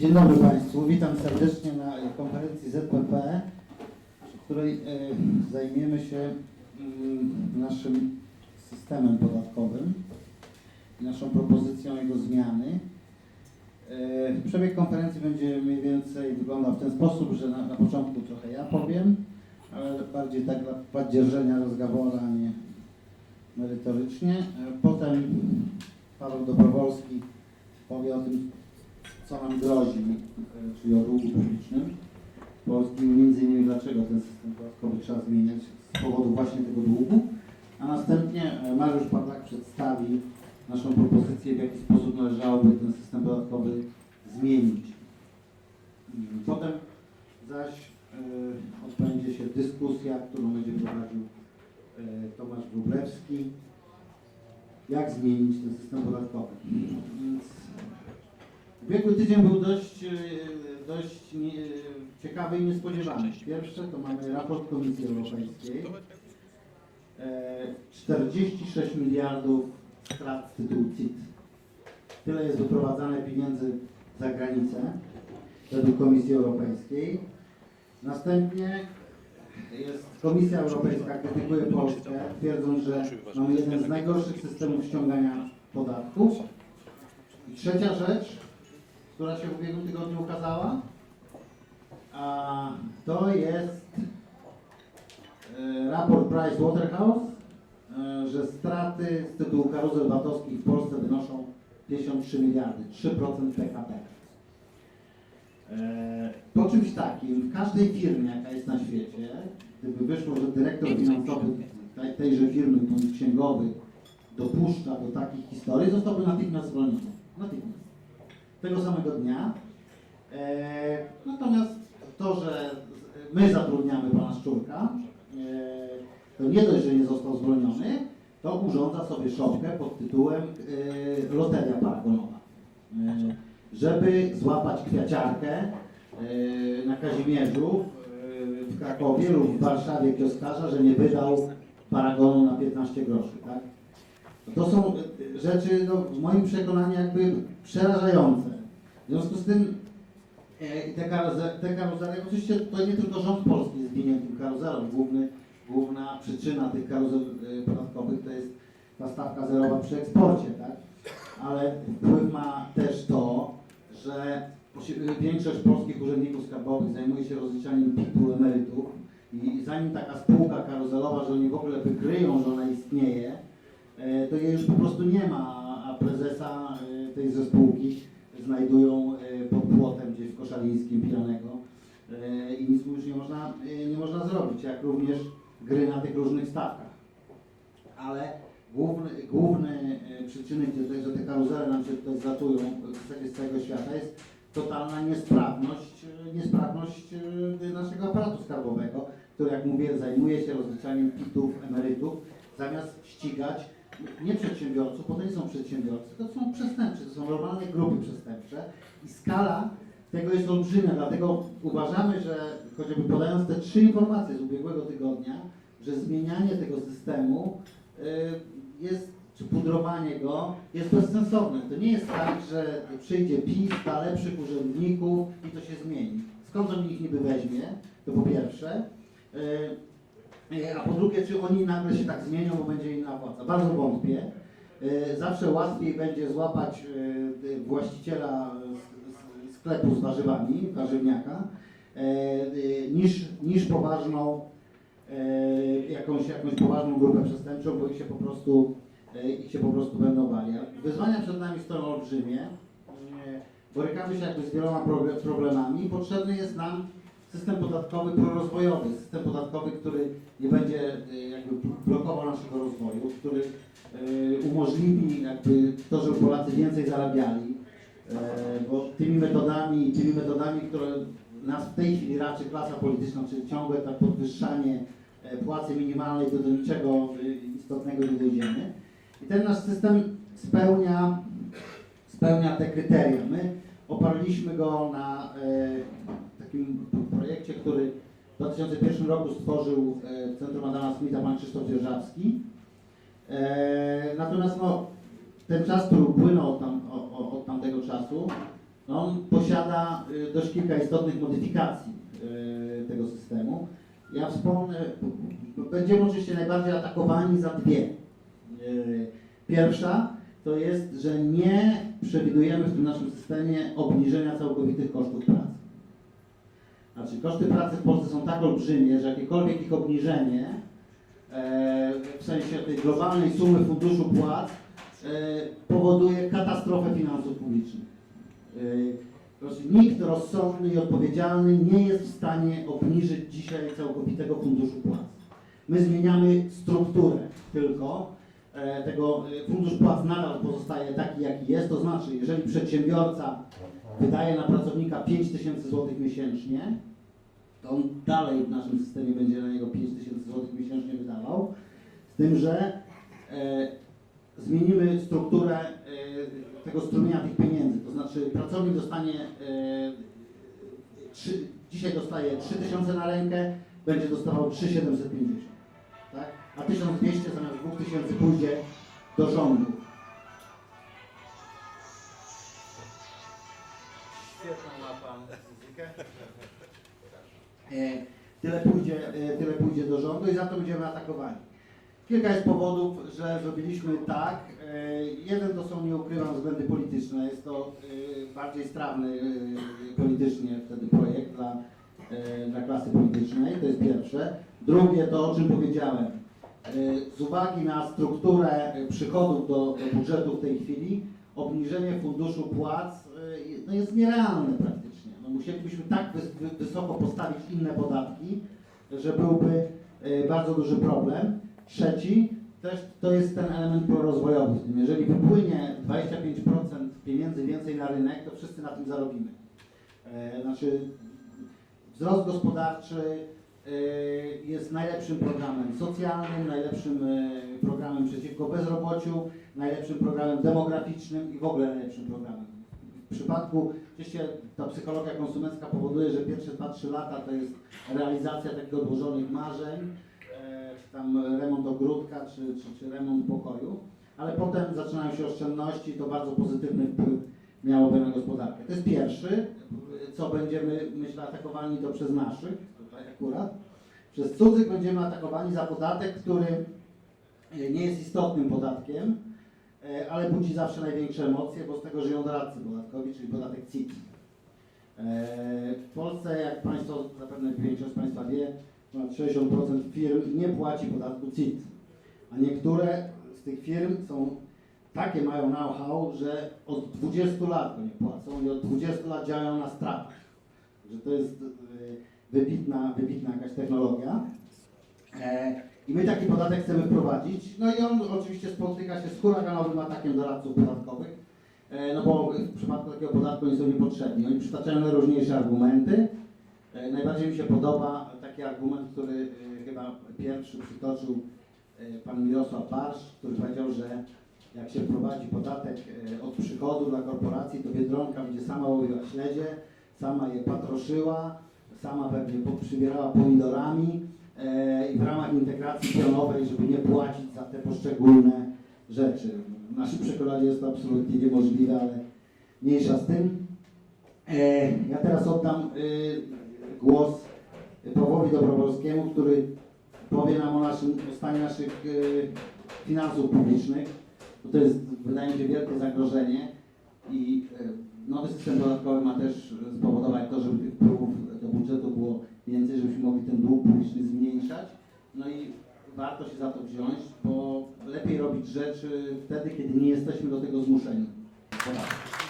Dzień dobry Państwu, witam serdecznie na konferencji ZPP, w której e, zajmiemy się mm, naszym systemem podatkowym i naszą propozycją jego zmiany. E, Przebieg konferencji będzie mniej więcej wyglądał w ten sposób, że na, na początku trochę ja powiem, ale bardziej tak dla poddzierżenia rozgawora, a nie merytorycznie. E, Potem Paweł Dobrowolski powie o tym, co nam grozi, e, czyli o długu publicznym polskim, między innymi dlaczego ten system podatkowy trzeba zmieniać z powodu właśnie tego długu, a następnie e, Mariusz Pawlak przedstawi naszą propozycję, w jaki sposób należałoby ten system podatkowy zmienić. Mm, Potem zaś e, odbędzie się dyskusja, którą będzie prowadził Tomasz Wróblewski, jak zmienić ten system podatkowy. Więc Ubiegły tydzień był dość, e, dość nie, ciekawy i niespodziewany. Pierwsze to mamy raport Komisji Europejskiej. E, 46 miliardów strat z tytułu CIT. Tyle jest wyprowadzane pieniędzy za granicę według Komisji Europejskiej. Następnie jest Komisja Europejska krytykuje Polskę, twierdząc, że mamy jeden z najgorszych systemów ściągania podatków. I trzecia rzecz, która się w ubiegłym tygodniu ukazała, a to jest e, raport Price Waterhouse, e, że straty z tytułu karuzel VAT-owskich w Polsce wynoszą 53 miliardy, 3% PKB. E, Po czymś takim, w każdej firmie, jaka jest na świecie, gdyby wyszło, że dyrektor finansowy tej- tejże firmy bądź księgowy dopuszcza do takich historii, zostałby natychmiast zwolniony. Natychmiast. Tego samego dnia. E, natomiast to, że my zatrudniamy pana Szczurka, e, to nie dość, że nie został zwolniony, to urządza sobie szopkę pod tytułem e, Loteria Paragonowa. Żeby złapać kwiaciarkę na Kazimierzu w Krakowie lub w Warszawie kioskarza, że nie wydał paragonu na 15 groszy. Tak? To są rzeczy no, w moim przekonaniu jakby przerażające. W związku z tym e, te, karuze, te karuzele, oczywiście to nie tylko rząd polski jest winien tym karuzelom. Główny, główna przyczyna tych karuzel e, podatkowych to jest ta stawka zerowa przy eksporcie, tak? Ale wpływ ma też to, że osi- większość polskich urzędników skarbowych zajmuje się rozliczaniem PIT-u emerytów i zanim taka spółka karuzelowa, że oni w ogóle wykryją, że ona istnieje, e, to jej już po prostu nie ma, a prezesa e, tejże spółki znajdują e, pod płotem gdzieś w Koszalińskim pijanego e, i nic mu już nie można, e, nie można zrobić, jak również gry na tych różnych stawkach. Ale główny, główny przyczyny, że te karuzele nam się tutaj zatują z całego świata jest totalna niesprawność, niesprawność naszego aparatu skarbowego, który jak mówię zajmuje się rozliczaniem PIT-ów, emerytów, zamiast ścigać nie przedsiębiorców, bo to nie są przedsiębiorcy, to są przestępcy, to są normalne grupy przestępcze i skala tego jest olbrzymia, dlatego uważamy, że chociażby podając te trzy informacje z ubiegłego tygodnia, że zmienianie tego systemu y, jest, czy pudrowanie go jest bezsensowne. To nie jest tak, że przyjdzie PiS, da lepszych urzędników i to się zmieni. Skąd on ich niby weźmie, to po pierwsze. Y, A po drugie, czy oni nagle się tak zmienią, bo będzie inna płaca? Bardzo wątpię. Y, Zawsze łatwiej będzie złapać y, właściciela sklepu z warzywami, warzywniaka, niż, niż poważną, jakąś, jakąś poważną grupę przestępczą, bo ich się po prostu, ich się po prostu będą bali. Wyzwania przed nami stoją olbrzymie. Borykamy się jakby z wieloma proble- problemami. Potrzebny jest nam system podatkowy prorozwojowy, system podatkowy, który nie będzie y, jakby blokował naszego rozwoju, który y, umożliwi jakby to, żeby Polacy więcej zarabiali, y, bo tymi metodami, tymi metodami, które nas w tej chwili raczy klasa polityczna, czyli ciągłe tak podwyższanie e, płacy minimalnej, to do niczego istotnego nie dojdziemy. I ten nasz system spełnia, spełnia te kryteria. My oparliśmy go na e, takim projekcie, który w 2001 roku stworzył e, Centrum Adama Smitha pan Krzysztof Dzierżawski. E, natomiast no, ten czas, który upłynął od, tam, o- o- od tamtego czasu, no on posiada y, dość kilka istotnych modyfikacji tego systemu. Ja wspomnę, będziemy oczywiście najbardziej atakowani za dwie. Pierwsza to jest, że nie przewidujemy w tym naszym systemie obniżenia całkowitych kosztów pracy. Znaczy koszty pracy w Polsce są tak olbrzymie, że jakiekolwiek ich obniżenie e, w sensie tej globalnej sumy funduszu płac e, powoduje katastrofę finansów publicznych. E, Nikt rozsądny i odpowiedzialny nie jest w stanie obniżyć dzisiaj całkowitego funduszu płac. My zmieniamy strukturę tylko tego e, fundusz płac nadal pozostaje taki jaki jest, to znaczy jeżeli przedsiębiorca wydaje na pracownika 5 tysięcy złotych miesięcznie, to on dalej w naszym systemie będzie na niego 5 tysięcy złotych miesięcznie wydawał, z tym, że e, zmienimy strukturę e, tego strumienia tych pieniędzy, to znaczy pracownik dostanie, e, trzy, dzisiaj dostaje 3 tysiące na rękę, będzie dostawał 3,750, tak? A 1200 zamiast 2000 pójdzie do rządu. Świetną ma Pan muzykę. E, Tyle pójdzie, e, tyle pójdzie do rządu i za to będziemy atakowani. Kilka jest powodów, że zrobiliśmy tak. E, Jeden to są, nie ukrywam, względy polityczne. Jest to bardziej strawny politycznie wtedy projekt dla, dla klasy politycznej, to jest pierwsze. Drugie to, o czym powiedziałem. E, Z uwagi na strukturę e, przychodów do, do budżetu w tej chwili, obniżenie funduszu płac e, no jest nierealne praktycznie. No musielibyśmy tak wys- wy- wysoko postawić inne podatki, że byłby bardzo duży problem. Trzeci też to jest ten element prorozwojowy. Jeżeli wypłynie 25% pieniędzy więcej na rynek, to wszyscy na tym zarobimy. E, Znaczy wzrost gospodarczy jest najlepszym programem socjalnym, najlepszym e, programem przeciwko bezrobociu, najlepszym programem demograficznym i w ogóle najlepszym programem. W przypadku, oczywiście ta psychologia konsumencka powoduje, że pierwsze 2-3 lata to jest realizacja takich odłożonych marzeń, e, czy tam remont ogródka, czy, czy, czy remont pokoju, ale potem zaczynają się oszczędności i to bardzo pozytywny wpływ miałoby na gospodarkę. To jest pierwszy, co będziemy, myślę, atakowani to przez naszych, tutaj akurat. Przez cudzych będziemy atakowani za podatek, który e, nie jest istotnym podatkiem, e, ale budzi zawsze największe emocje, bo z tego żyją doradcy podatkowi, czyli podatek CIT. E, W Polsce, jak Państwo, zapewne większość z Państwa wie, ponad 60% firm nie płaci podatku CIT, a niektóre z tych firm są takie mają know-how, że od 20 lat go nie płacą i od 20 lat działają na stratach. Że to jest wybitna, wybitna jakaś technologia. E, I my taki podatek chcemy wprowadzić. No i on oczywiście spotyka się z huraganowym atakiem doradców podatkowych. E, No bo w przypadku takiego podatku oni są niepotrzebni. Oni przytaczają najróżniejsze argumenty. E, Najbardziej mi się podoba taki argument, który chyba pierwszy przytoczył pan Mirosław Barsz, który powiedział, że jak się wprowadzi podatek od przychodu dla korporacji, to Biedronka będzie sama łowiła śledzie, sama je patroszyła, sama pewnie przybierała pomidorami e, i w ramach integracji pionowej, żeby nie płacić za te poszczególne rzeczy. W naszym przekonaniu jest to absolutnie niemożliwe, ale mniejsza z tym. E, Ja teraz oddam e, głos Pawłowi Dobrowolskiemu, który powie nam o naszym, o stanie naszych e, finansów publicznych. Bo to jest, wydaje mi się, wielkie zagrożenie i e, nowy system podatkowy ma też spowodować to, żeby No i warto się za to wziąć, bo lepiej robić rzeczy wtedy, kiedy nie jesteśmy do tego zmuszeni. Podatki.